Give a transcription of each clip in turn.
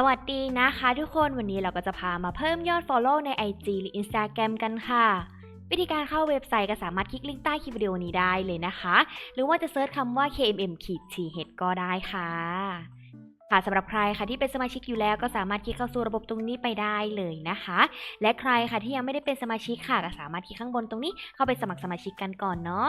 สวัสดีนะคะทุกคนวันนี้เราก็จะพามาเพิ่มยอด Follow ใน IG หรือ Instagram กันค่ะ วิธีการเข้าเว็บไซต์ก็สามารถคลิกลิงก์ใต้คลิปวิดีโอนี้ได้เลยนะคะ หรือว่าจะเซิร์ชคำว่า KMM ขีด TH ก็ได้ค่ะค่ะสำหรับใครค่ะที่เป็นสมาชิกอยู่แล้วก็สามารถคลิกเข้าสู่ระบบตรงนี้ไปได้เลยนะคะ และใครค่ะที่ยังไม่ได้เป็นสมาชิกค่ะก็สามารถคลิกข้างบนตรงนี้เข้าไปสมัครสมาชิกกันก่อนเนาะ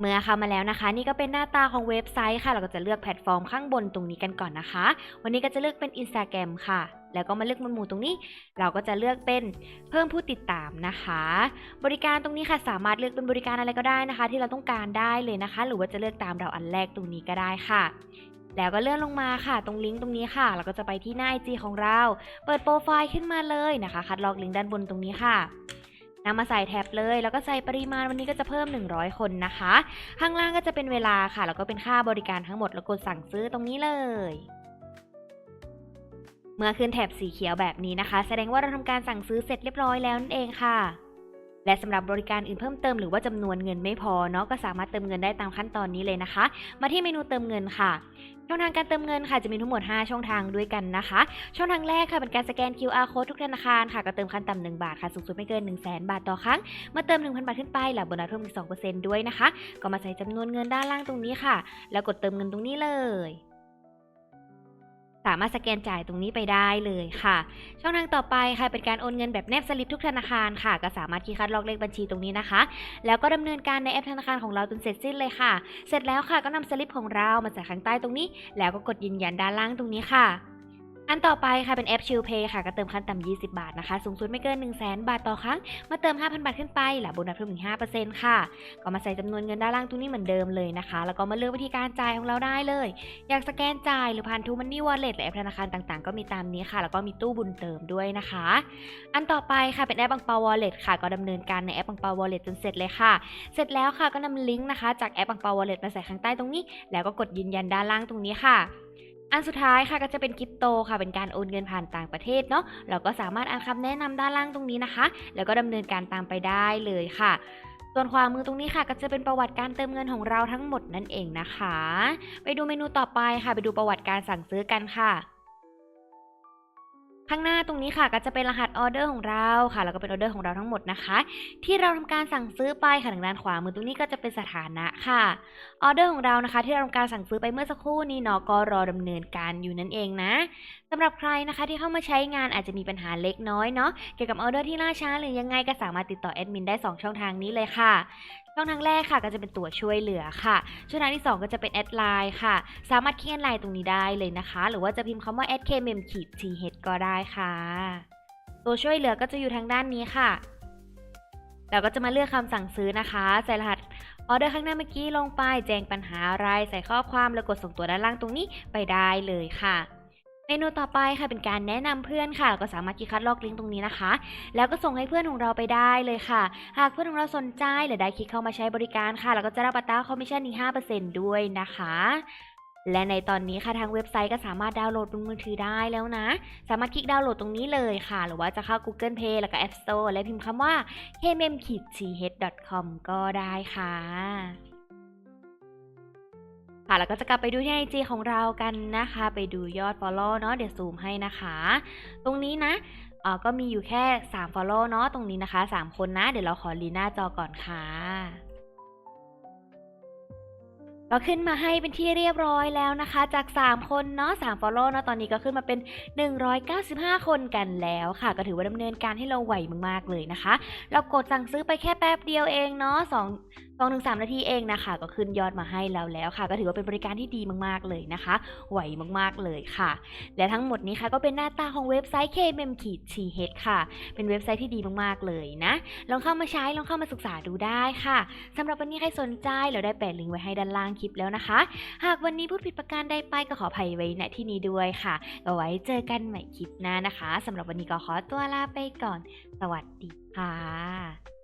เมื่อเข้ามาแล้วนะคะ นี่ก็เป็นหน้าตาของเว็บไซต์ค่ะ เราก็จะเลือกแพลตฟอร์มข้างบนตรงนี้กันก่อนนะคะ วันนี้ก็จะเลือกเป็น Instagram ค่ะ แล้วก็มาเลือกมวดหมู่ตรงนี้ เราก็จะเลือกเป็นเพิ่มผู้ติดตามนะคะ บริการตรงนี้ค่ะสามารถเลือกเป็นบริการอะไรก็ได้นะคะ ที่เราต้องการได้เลยนะคะ หรือว่าจะเลือกตามเราอันแรกตรงนี้ก็ได้ค่ะแล้วก็เลื่อนลงมาค่ะ ตรงลิงก์ตรงนี้ค่ะ เราก็จะไปที่หน้า IG ของเรา เปิดโปรไฟล์ขึ้นมาเลยนะคะ คัดลอกลิงก์ด้านบนตรงนี้ค่ะ นำมาใส่แท็บเลย แล้วก็ใส่ปริมาณวันนี้ก็จะเพิ่ม 100 คนนะคะ ข้างล่างก็จะเป็นเวลาค่ะ แล้วก็เป็นค่าบริการทั้งหมด แล้วกดสั่งซื้อตรงนี้เลย เมื่อขึ้นแถบสีเขียวแบบนี้นะคะ แสดงว่าเราทำการสั่งซื้อเสร็จเรียบร้อยแล้วนั่นเองค่ะ และสำหรับบริการอื่นเพิ่มเติมหรือว่าจำนวนเงินไม่พอเนาะก็สามารถเติมเงินได้ตามขั้นตอนนี้เลยนะคะ มาที่เมนูเติมเงินค่ะช่องทางการเติมเงินค่ะจะมีทั้งหมด 5 ช่องทางด้วยกันนะคะ ช่องทางแรกค่ะเป็นการสแกน QR code ทุกธนาคารค่ะก็เติมขั้นต่ำ1บาทค่ะสูงสุดไม่เกิน 1 0 0 0 0แบาทต่อครั้ง เมื่อเติม 1,000 บาทขึ้นไปหลับโบนัสเพิ่มอีก2%ด้วยนะคะ ก็มาใส่จำนวนเงินด้านล่างตรงนี้ค่ะ แล้วกดเติมเงินตรงนี้เลยามารถสแกนจ่ายตรงนี้ไปได้เลยค่ะ ช่องทางต่อไปค่ะเป็นการโอนเงินแบบแนบสลิปทุกธนาคารค่ะ ก็สามารถคีย์คัดลอกเลขบัญชีตรงนี้นะคะ แล้วก็ดำเนินการในแอปธนาคารของเราจนเสร็จสิ้นเลยค่ะ เสร็จแล้วค่ะก็นำสลิปของเรามาใส่ข้างใต้ตรงนี้ แล้วก็กดยืนยันด้านล่างตรงนี้ค่ะ อันต่อไปค่ะเป็นแอปชิลเพย์ค่ะก็เติมขั้นต่ำ20 บาทนะคะ สูงสุดไม่เกิน 1 0 0 0 0 0บาทต่อครั้ง มาเติม 5,000 บาทขึ้นไปหลับโบนัสเพิ่มอีก5%ค่ะ ก็มาใส่จำนวนเงินด้านล่างตรงนี้เหมือนเดิมเลยนะคะ แล้วก็มาเลือกวิธีการจ่ายของเราได้เลย อยากสแกนจ่ายหรือผ่านทูมันนี่วอลเล็ตหรือแอปธนาคารต่างๆ ก็มีตามนี้ค่ะ แล้วก็มีตู้บุญเติมด้วยนะคะ อันต่อไปค่ะเป็นแอปบังเปาวอลเล็ตค่ะ ก็ดำเนินการในแอปบังเปาวอลเล็ตจนเสร็จเลยค่ะ เสร็จแล้วค่ะก็นำลิงก์นะคะจากแอปบังเปาวอลเล็ตมาใส่ข้างใต้ตรงนี้ แล้วก็กดยืนยันด้านล่างตรงนี้ค่ะ อันสุดท้ายค่ะก็จะเป็นคริปโตค่ะ เป็นการโอนเงินผ่านต่างประเทศเนาะเราก็สามารถอ่านคำแนะนำด้านล่างตรงนี้นะคะ แล้วก็ดำเนินการตามไปได้เลยค่ะส่วนขวามือตรงนี้ค่ะ ก็จะเป็นประวัติการเติมเงินของเราทั้งหมดนั่นเองนะคะ ไปดูเมนูต่อไปค่ะ ไปดูประวัติการสั่งซื้อกันค่ะ ข้างหน้าตรงนี้ค่ะก็จะเป็นรหัสออเดอร์ของเราค่ะแล้วก็เป็นออเดอร์ของเราทั้งหมดนะคะ ที่เราทำการสั่งซื้อไปค่ะทางด้านขวามือตรงนี้ก็จะเป็นสถานะค่ะออเดอร์ของเรานะคะ ที่เราทำการสั่งซื้อไปเมื่อสักครู่นี้เนาะก็รอดำเนินการอยู่นั่นเองนะสำหรับใครนะคะที่เข้ามาใช้งานอาจจะมีปัญหาเล็กน้อยเนาะเกี่ยวกับออเดอร์ที่ล่าช้าหรือยังไงก็สามารถติดต่อแอดมินได้ 2 ช่องทางนี้เลยค่ะช่องทางแรกค่ะก็จะเป็นตัวช่วยเหลือค่ะ ช่องทางที่ 2 ก็จะเป็นแอดไลน์ค่ะ สามารถคลิกแอดไลน์ตรงนี้ได้เลยนะคะ หรือว่าจะพิมพ์คำว่า @kmem ขีด th ก็ได้ค่ะ ตัวช่วยเหลือก็จะอยู่ทางด้านนี้ค่ะเราก็จะมาเลือกคำสั่งซื้อนะคะ ใส่รหัสออเดอร์ข้างหน้าเมื่อกี้ลงไป แจ้งปัญหาอะไร ใส่ข้อความแล้วกดส่งตัวด้านล่างตรงนี้ไปได้เลยค่ะ เมนูต่อไปค่ะเป็นการแนะนำเพื่อนค่ะเราก็สามารถคลิกคัดลอกลิงก์ตรงนี้นะคะ แล้วก็ส่งให้เพื่อนของเราไปได้เลยค่ะ หากเพื่อนของเราสนใจหรือได้คลิกเข้ามาใช้บริการค่ะเราก็จะรับอัตราคอมมิชชั่นอีก5%ด้วยนะคะ และในตอนนี้ค่ะทางเว็บไซต์ก็สามารถดาวน์โหลดบนมือถือได้แล้วนะ สามารถคลิกดาวน์โหลดตรงนี้เลยค่ะ หรือว่าจะเข้า Google Play แล้วก็ App Store และพิมพ์คำว่า kmem-th.com ก็ได้ค่ะ ค่ะแล้วก็จะกลับไปดูที่ IG ของเรากันนะคะ ไปดูยอด follow เนาะเดี๋ยวซูมให้นะคะ ตรงนี้นะเออก็มีอยู่แค่ 3 follow เนาะตรงนี้นะคะ 3 คนนะ เดี๋ยวเราขอรีหน้าจอก่อนค่ะก็ขึ้นมาให้เป็นที่เรียบร้อยแล้วนะคะ จาก 3 คนเนาะ3 follow เนาะตอนนี้ก็ขึ้นมาเป็น 195 คนกันแล้วค่ะ ก็ถือว่าดำเนินการให้เราไหวมากๆเลยนะคะ เรากดสั่งซื้อไปแค่แป๊บเดียวเองเนาะ2 2ถึง3นาทีเองนะคะ ก็ขึ้นยอดมาให้เราแล้วค่ะ ก็ถือว่าเป็นบริการที่ดีมากๆเลยนะคะ ไหวมากๆเลยค่ะ และทั้งหมดนี้ค่ะก็เป็นหน้าตาของเว็บไซต์ kmem t h ค่ะ เป็นเว็บไซต์ที่ดีมากๆเลยนะ ลองเข้ามาใช้ลองเข้ามาศึกษาดูได้ค่ะสำหรับวันนี้ใครสนใจเราได้แปะลิงก์ไว้ให้ด้านล่างคลิปแล้วนะคะ หากวันนี้พูดผิดประการใดไปก็ขออภัยไว้ณที่นี้ด้วยค่ะก็ไว้เจอกันใหม่คลิปหน้านะคะสำหรับวันนี้ก็ขอตัวลาไปก่อน สวัสดีค่ะ